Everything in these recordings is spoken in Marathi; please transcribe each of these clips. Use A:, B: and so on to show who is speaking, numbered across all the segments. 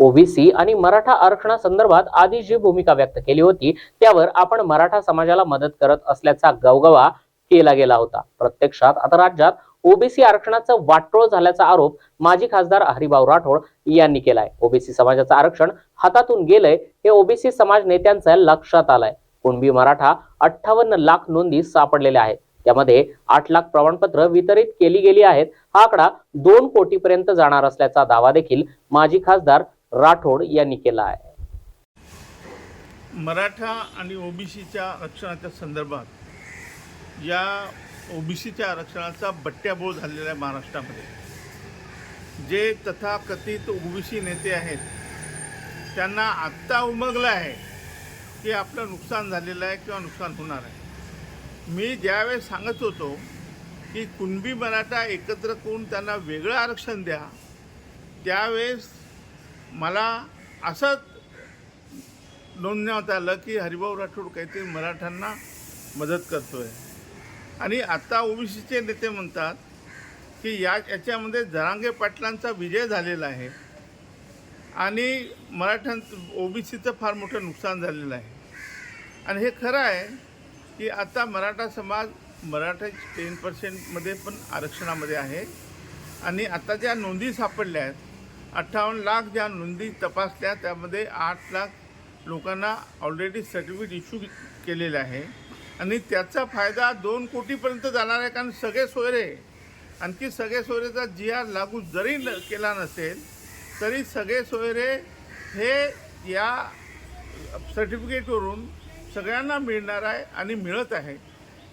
A: ओबीसी आणि मराठा आरक्षणासंदर्भात आधी जी भूमिका व्यक्त केली होती त्यावर आपण मराठा समाजाला मदत करत असल्याचा गवगवा केला गेला होता. प्रत्यक्षात आता राज्यात ओबीसी आरक्षणाचं वाटोळ झाल्याचा आरोप माजी खासदार हरिभाऊ राठोड यांनी केलाय. ओबीसी समाजाचं आरक्षण हातातून गेलंय हे ओबीसी समाज नेत्यांच्या लक्षात आलंय. कुणबी मराठा अठ्ठावन्न लाख नोंदी सापडलेल्या आहेत. त्यामध्ये आठ लाख प्रमाणपत्र वितरित केली गेली आहेत. हा आकडा दोन कोटीपर्यंत जाणार असल्याचा दावा देखील माजी खासदार राठोड यांनी केला आहे.
B: मराठा आणि ओबीसीच्या आरक्षणाच्या संदर्भात या ओबीसीच्या आरक्षणाचा बट्ट्याबोळ झालेला आहे महाराष्ट्रामध्ये. जे तथाकथित ओबीसी नेते आहेत त्यांना आत्ता उमगलं आहे की आपलं नुकसान झालेलं आहे किंवा नुकसान होणार आहे. मी ज्यावेळेस सांगत होतो की कुणबी मराठा एकत्र करून त्यांना वेगळं आरक्षण द्या त्यावेळेस मला असंच नोंदण्यात आलं की हरिभाऊ राठोड काहीतरी मराठ्यांना मदत करतो आहे आणि आत्ता ओबीसीचे नेते म्हणतात की या याच्यामध्ये जरांगे पाटलांचा विजय झालेला आहे. आणि मराठ्यां ओबीसीचं फार मोठं नुकसान झालेलं आहे. आणि हे खरं आहे की आता मराठा समाज मराठा टेन पर्सेंटमध्ये पण आरक्षणामध्ये आहे. आणि आता ज्या नोंदी सापडल्या आहेत अठ्ठावन्न लाख ज्या नोंदी तपासल्या त्यामध्ये आठ लाख लोकांना ऑलरेडी सर्टिफिकेट इश्यू केलेलं आहे. आणि त्याचा फायदा दोन कोटीपर्यंत जाणार आहे कारण सगळे सोयरे आणखी सगळे सोयरेचा जी आर लागू जरी न केला नसेल तरी सगळे सोयरे हे या सर्टिफिकेटवरून सगळ्यांना मिळणार आहे आणि मिळत आहे.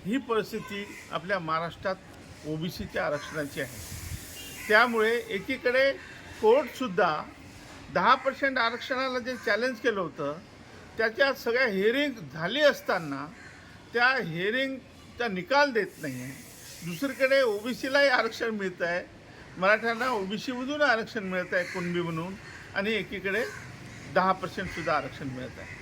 B: ही परिस्थिती आपल्या महाराष्ट्रात ओबीसीच्या आरक्षणाची आहे. त्यामुळे एकीकडे कोर्टसुद्धा दहा पर्सेंट आरक्षणाला जे चॅलेंज केलं होतं त्याच्या सगळ्या हिअरिंग झाली असताना त्या हिअरिंगचा निकाल देत नाही आहे दुसरीकडे ओबीसीलाही आरक्षण मिळतं आहे मराठ्यांना ओबीसीमधून आरक्षण मिळत आहे कुणबी म्हणून आणि एकीकडे दहा पर्सेंटसुद्धा आरक्षण मिळत आहे